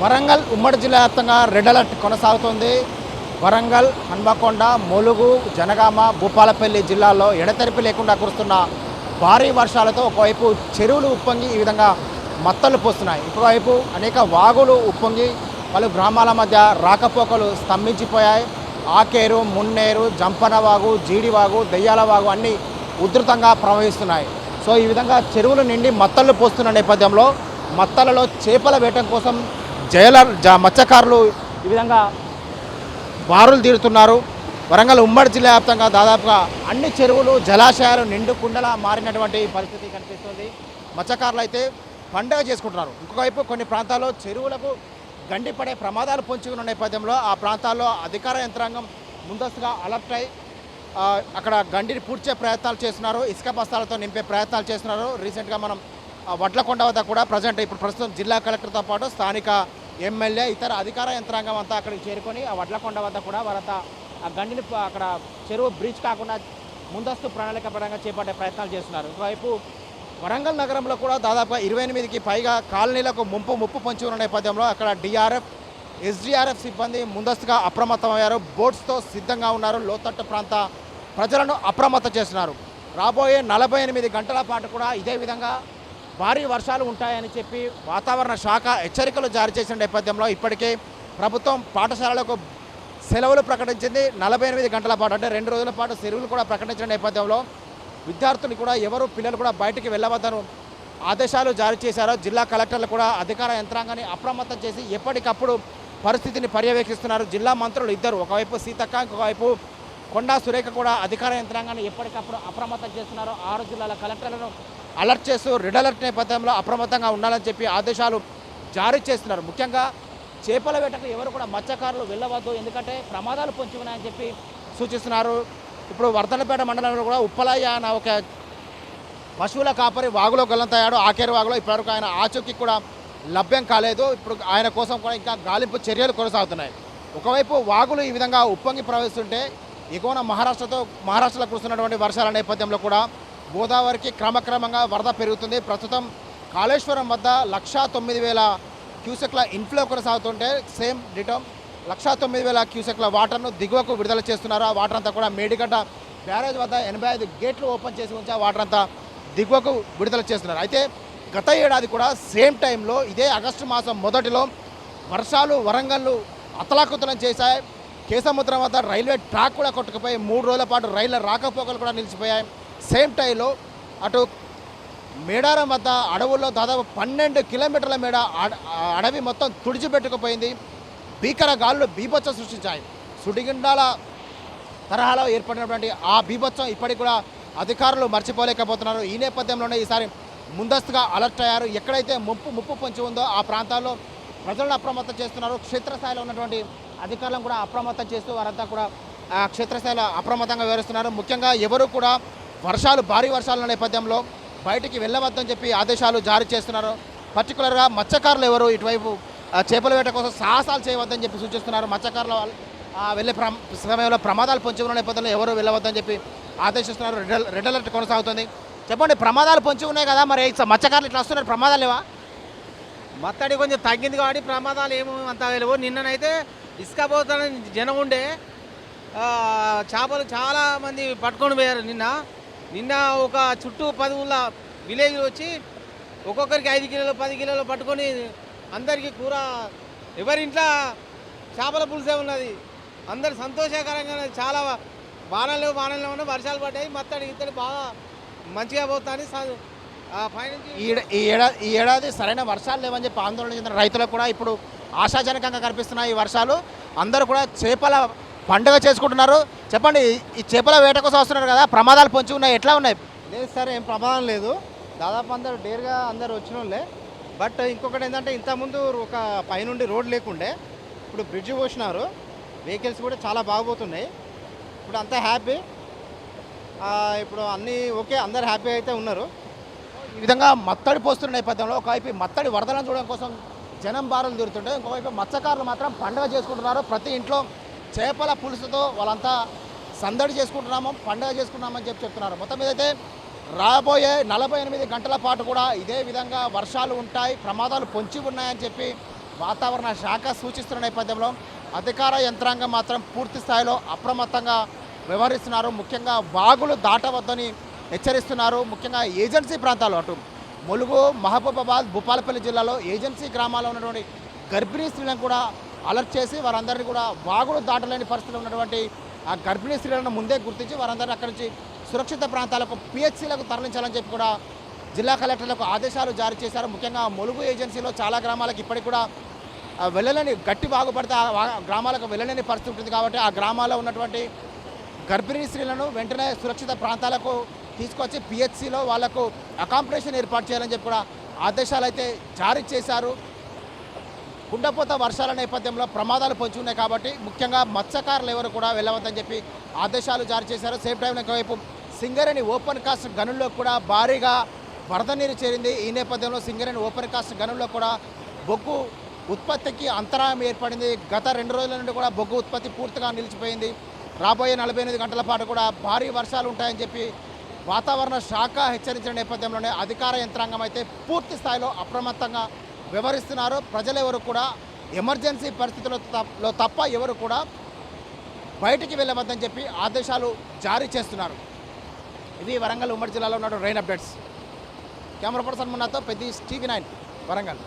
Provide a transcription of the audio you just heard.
వరంగల్ ఉమ్మడి జిల్లా వ్యాప్తంగా రెడ్ అలర్ట్ కొనసాగుతుంది. వరంగల్ హన్మకొండ ములుగు జనగామ భూపాలపల్లి జిల్లాల్లో ఎడతెరిపి లేకుండా కురుస్తున్న భారీ వర్షాలతో ఒకవైపు చెరువులు ఉప్పొంగి ఈ విధంగా మత్తలు పోస్తున్నాయి. ఇంకోవైపు అనేక వాగులు ఉప్పొంగి పలు గ్రామాల మధ్య రాకపోకలు స్తంభించిపోయాయి. ఆకేరు మున్నేరు జంపనవాగు జీడివాగు దెయ్యాల వాగు అన్నీ ఉధృతంగా ప్రవహిస్తున్నాయి. సో ఈ విధంగా చెరువులు నిండి మత్తళ్ళు పోస్తున్న నేపథ్యంలో మత్తలలో చేపల వేటం కోసం జైల జ మత్స్యకారులు ఈ విధంగా బారులు తీరుతున్నారు. వరంగల్ ఉమ్మడి జిల్లా వ్యాప్తంగా దాదాపుగా అన్ని చెరువులు జలాశయాలు నిండు కుండలా మారినటువంటి పరిస్థితి కనిపిస్తుంది. మత్స్యకారులు అయితే పండగ చేసుకుంటున్నారు. ఇంకోవైపు కొన్ని ప్రాంతాల్లో చెరువులకు గండిపడే ప్రమాదాలు పొంచుకుని నేపథ్యంలో ఆ ప్రాంతాల్లో అధికార యంత్రాంగం ముందస్తుగా అలర్ట్ అయి అక్కడ గండిని పూడ్చే ప్రయత్నాలు చేస్తున్నారు. ఇసుక బస్తాలతో నింపే ప్రయత్నాలు చేస్తున్నారు. రీసెంట్గా మనం వడ్లకొండ వద్ద కూడా ప్రజెంట్ ఇప్పుడు ప్రస్తుతం జిల్లా కలెక్టర్తో పాటు స్థానిక ఎమ్మెల్యే ఇతర అధికార యంత్రాంగం అంతా అక్కడికి చేరుకొని ఆ వడ్లకొండ వద్ద కూడా వారంతా ఆ గండిని అక్కడ చెరువు బ్రిడ్జ్ కాకుండా ముందస్తు ప్రణాళిక పరంగా చేపట్టే ప్రయత్నాలు చేస్తున్నారు. ఇటువైపు వరంగల్ నగరంలో కూడా దాదాపుగా ఇరవై ఎనిమిదికి పైగా కాలనీలకు ముంపు ముప్పు పొంచి ఉన్న నేపథ్యంలో అక్కడ డిఆర్ఎఫ్ ఎస్డిఆర్ఎఫ్ సిబ్బంది ముందస్తుగా అప్రమత్తమయ్యారు. బోట్స్తో సిద్ధంగా ఉన్నారు. లోతట్టు ప్రాంత ప్రజలను అప్రమత్తం చేస్తున్నారు. రాబోయే నలభై ఎనిమిది గంటల పాటు కూడా ఇదే విధంగా భారీ వర్షాలు ఉంటాయని చెప్పి వాతావరణ శాఖ హెచ్చరికలు జారీ చేసిన నేపథ్యంలో ఇప్పటికే ప్రభుత్వం పాఠశాలలకు సెలవులు ప్రకటించింది. నలభై ఎనిమిది గంటల పాటు అంటే రెండు రోజుల పాటు సెలవులు కూడా ప్రకటించిన నేపథ్యంలో విద్యార్థులు కూడా ఎవరు పిల్లలు కూడా బయటికి వెళ్ళవద్దను ఆదేశాలు జారీ చేశారు. జిల్లా కలెక్టర్లు కూడా అధికార యంత్రాంగాన్ని అప్రమత్తం చేసి ఎప్పటికప్పుడు పరిస్థితిని పర్యవేక్షిస్తున్నారు. జిల్లా మంత్రులు ఇద్దరు ఒకవైపు సీతక్క ఇంకోవైపు కొండా సురేఖ కూడా అధికార యంత్రాంగాన్ని ఎప్పటికప్పుడు అప్రమత్తం చేస్తున్నారు. ఆరు జిల్లాల కలెక్టర్లను అలర్ట్ చేస్తూ రెడ్ అలర్ట్ నేపథ్యంలో అప్రమత్తంగా ఉండాలని చెప్పి ఆదేశాలు జారీ చేస్తున్నారు. ముఖ్యంగా చేపల వేటకు ఎవరు కూడా మత్స్యకారులు వెళ్ళవద్దు. ఎందుకంటే ప్రమాదాలు పొంచి ఉన్నాయని చెప్పి సూచిస్తున్నారు. ఇప్పుడు వర్ధనపేట మండలంలో కూడా ఉప్పలయ్య అన్న ఒక పశువుల కాపరి వాగులో గల్లంతయ్యాడు ఆకేరు వాగులో ఇప్పటివరకు ఆయన ఆచూకీ కూడా లభ్యం కాలేదు. ఇప్పుడు ఆయన కోసం కూడా ఇంకా గాలింపు చర్యలు కొనసాగుతున్నాయి. ఒకవైపు వాగులు ఈ విధంగా ఉప్పొంగి ప్రవహిస్తుంటే ఎగువన మహారాష్ట్రతో మహారాష్ట్రలో కురుస్తున్నటువంటి వర్షాల నేపథ్యంలో కూడా గోదావరికి క్రమక్రమంగా వరద పెరుగుతుంది. ప్రస్తుతం కాళేశ్వరం వద్ద లక్షా తొమ్మిది వేల క్యూసెక్ల ఇన్ఫ్లో కొనసాగుతుంటే సేమ్ డిటోమ్ లక్షా తొమ్మిది వేల క్యూసెక్ల వాటర్ను దిగువకు విడుదల చేస్తున్నారు. ఆ వాటర్ అంతా కూడా మేడిగడ్డ బ్యారేజ్ వద్ద ఎనభై ఐదు గేట్లు ఓపెన్ చేసి ఉంచి ఆ వాటర్ అంతా దిగువకు విడుదల చేస్తున్నారు. అయితే గత ఏడాది కూడా సేమ్ టైంలో ఇదే ఆగస్టు మాసం మొదటిలో వర్షాలు వరంగల్లు అతలాకుతలం చేశాయి. కేసముద్రం వద్ద రైల్వే ట్రాక్ కూడా కొట్టుకుపోయి మూడు రోజుల పాటు రైళ్ళ రాకపోకలు కూడా నిలిచిపోయాయి. సేమ్ టైంలో అటు మేడారం వద్ద అడవుల్లో దాదాపు పన్నెండు కిలోమీటర్ల మేడ అడ- అడవి మొత్తం తుడిచిపెట్టుకుపోయింది. భీకర గాలులు బీభత్సం సృష్టించాయి. సుడిగుండాల తరహాలో ఏర్పడినటువంటి ఆ బీభత్సం ఇప్పటికి కూడా అధికారులు మర్చిపోలేకపోతున్నారు. ఈ నేపథ్యంలోనే ఈసారి ముందస్తుగా అలర్ట్ అయ్యారు. ఎక్కడైతే ముప్పు ముప్పు పొంచి ఉందో ఆ ప్రాంతాల్లో ప్రజలను అప్రమత్తం చేస్తున్నారు. క్షేత్రస్థాయిలో ఉన్నటువంటి అధికారులను కూడా అప్రమత్తం చేస్తూ వారంతా కూడా క్షేత్రస్థాయిలో అప్రమత్తంగా వివరిస్తున్నారు ముఖ్యంగా ఎవరు కూడా వర్షాలు భారీ వర్షాల నేపథ్యంలో బయటికి వెళ్ళవద్దని చెప్పి ఆదేశాలు జారీ చేస్తున్నారు. పర్టికులర్గా మత్స్యకారులు ఎవరు ఇటువైపు చేపల వేట కోసం సాహసాలు చేయవద్దని చెప్పి సూచిస్తున్నారు. మత్స్యకారుల వెళ్ళే ప్ర సమయంలో ప్రమాదాలు పొంచి ఉన్న నేపథ్యంలో ఎవరు వెళ్ళవద్దని చెప్పి ఆదేశిస్తున్నారు. రెడ్ రెడ్ అలర్ట్ కొనసాగుతుంది. చెప్పండి ప్రమాదాలు పొంచి ఉన్నాయి కదా మరి మత్స్యకారులు ఇట్లా వస్తున్నారు ప్రమాదాలు లేవా? మత్తడి కొంచెం తగ్గింది కాబట్టి ప్రమాదాలు ఏమో అంత లేవు. నిన్ననైతే ఇసుక పోతానని జనం ఉండే చేపలు చాలా మంది పట్టుకొని పోయారు నిన్న. నిన్న ఒక చుట్టూ పది ఊళ్ళ విలేజ్ వచ్చి ఒక్కొక్కరికి ఐదు కిలోలు పది కిలోలు పట్టుకొని అందరికీ కూర. ఎవరింట్లో చేపల పులుసే ఉన్నది. అందరు సంతోషకరంగా చాలా వానలు వానలు ఉన్నాయి వర్షాలు పడ్డాయి. మత్తడి ఇత్తడి బాగా మంచిగా పోతాని ఈ ఏడాది ఈ ఏడాది సరైన వర్షాలు లేవని చెప్పి ఆందోళన చెందిన రైతులకు కూడా ఇప్పుడు ఆశాజనకంగా కనిపిస్తున్నాయి ఈ వర్షాలు. అందరూ కూడా చేపల పండుగ చేసుకుంటున్నారు. చెప్పండి ఈ- చేపల వేట కోసం వస్తున్నారు కదా ప్రమాదాలు పొంచి ఉన్నాయి ఎట్లా ఉన్నాయి? లేదు సార్ ఏం ప్రమాదం లేదు. దాదాపు అందరు డేర్గా అందరు వచ్చిన వాళ్ళే బట్ ఇంకొకటి ఏంటంటే ఇంతకుముందు ఒక పైనుండి రోడ్ లేకుండే ఇప్పుడు బ్రిడ్జ్ పోసినారు. వెహికల్స్ కూడా చాలా బాగుపోతున్నాయి. ఇప్పుడు అంతా హ్యాపీ. ఇప్పుడు అన్నీ ఓకే అందరు హ్యాపీ అయితే ఉన్నారు. ఈ విధంగా మత్తడి పోస్తున్న నేపథ్యంలో ఒకవైపు మత్తడి వరదలను చూడడం కోసం జనం బారులు తీరుతుంటే ఇంకోవైపు మత్స్యకారులు మాత్రం పండుగ చేసుకుంటున్నారు. ప్రతి ఇంట్లో చేపల పులుసుతో వాళ్ళంతా సందడి చేసుకుంటున్నాము పండుగ చేసుకున్నామని చెప్పి చెప్తున్నారు. మొత్తం మీద అయితే రాబోయే నలభై ఎనిమిది గంటల పాటు కూడా ఇదే విధంగా వర్షాలు ఉంటాయి ప్రమాదాలు పొంచి ఉన్నాయని చెప్పి వాతావరణ శాఖ సూచిస్తున్న నేపథ్యంలో అధికార యంత్రాంగం మాత్రం పూర్తి స్థాయిలో అప్రమత్తంగా వ్యవహరిస్తున్నారు. ముఖ్యంగా వాగులు దాటవద్దని హెచ్చరిస్తున్నారు. ముఖ్యంగా ఏజెన్సీ ప్రాంతాలు అటు ములుగు మహబూబాబాద్ భూపాలపల్లి జిల్లాలో ఏజెన్సీ గ్రామాల్లో ఉన్నటువంటి గర్భిణీ స్త్రీలను కూడా అలర్ట్ చేసి వారందరినీ కూడా వాగుడు దాటలేని పరిస్థితిలో ఉన్నటువంటి ఆ గర్భిణీ స్త్రీలను ముందే గుర్తించి వారందరినీ అక్కడి నుంచి సురక్షిత ప్రాంతాలకు పిహెచ్సీలకు తరలించాలని చెప్పి కూడా జిల్లా కలెక్టర్లకు ఆదేశాలు జారీ చేశారు. ముఖ్యంగా ములుగు ఏజెన్సీలో చాలా గ్రామాలకు ఇప్పటికి కూడా వెళ్ళలేని గట్టి బాగుపడితే ఆ గ్రామాలకు వెళ్ళలేని పరిస్థితి ఉంటుంది కాబట్టి ఆ గ్రామాల్లో ఉన్నటువంటి గర్భిణీ స్త్రీలను వెంటనే సురక్షిత ప్రాంతాలకు తీసుకొచ్చి పిహెచ్సిలో వాళ్ళకు అకామిడేషన్ ఏర్పాటు చేయాలని చెప్పి కూడా ఆదేశాలు అయితే జారీ చేశారు. కుండపోత వర్షాల నేపథ్యంలో ప్రమాదాలు పొంచి ఉన్నాయి కాబట్టి ముఖ్యంగా మత్స్యకారులు ఎవరు కూడా వెళ్ళవద్దని చెప్పి ఆదేశాలు జారీ చేశారు. సేమ్ టైం ఒకవైపు సింగరేణి ఓపెన్ కాస్ట్ గనుల్లో కూడా భారీగా వరద నీరు చేరింది. ఈ నేపథ్యంలో సింగరేణి ఓపెన్ కాస్ట్ గనుల్లో కూడా బొగ్గు ఉత్పత్తికి అంతరాయం ఏర్పడింది. గత రెండు రోజుల నుండి కూడా బొగ్గు ఉత్పత్తి పూర్తిగా నిలిచిపోయింది. రాబోయే నలభై ఎనిమిది గంటల పాటు కూడా భారీ వర్షాలు ఉంటాయని చెప్పి వాతావరణ శాఖ హెచ్చరించిన నేపథ్యంలోనే అధికార యంత్రాంగం అయితే పూర్తి స్థాయిలో అప్రమత్తంగా వ్యవహరిస్తున్నారు ప్రజలు ఎవరు కూడా ఎమర్జెన్సీ పరిస్థితులలో తప్ప- తప్ప ఎవరు కూడా బయటికి వెళ్ళవద్దని చెప్పి ఆదేశాలు జారీ చేస్తున్నారు. ఇవి వరంగల్ ఉమ్మడి జిల్లాలో ఉన్న రెయిన్ అప్డేట్స్. కెమెరా పర్సన్ మున్నాతో పెద్ద టీవీ నైన్ వరంగల్.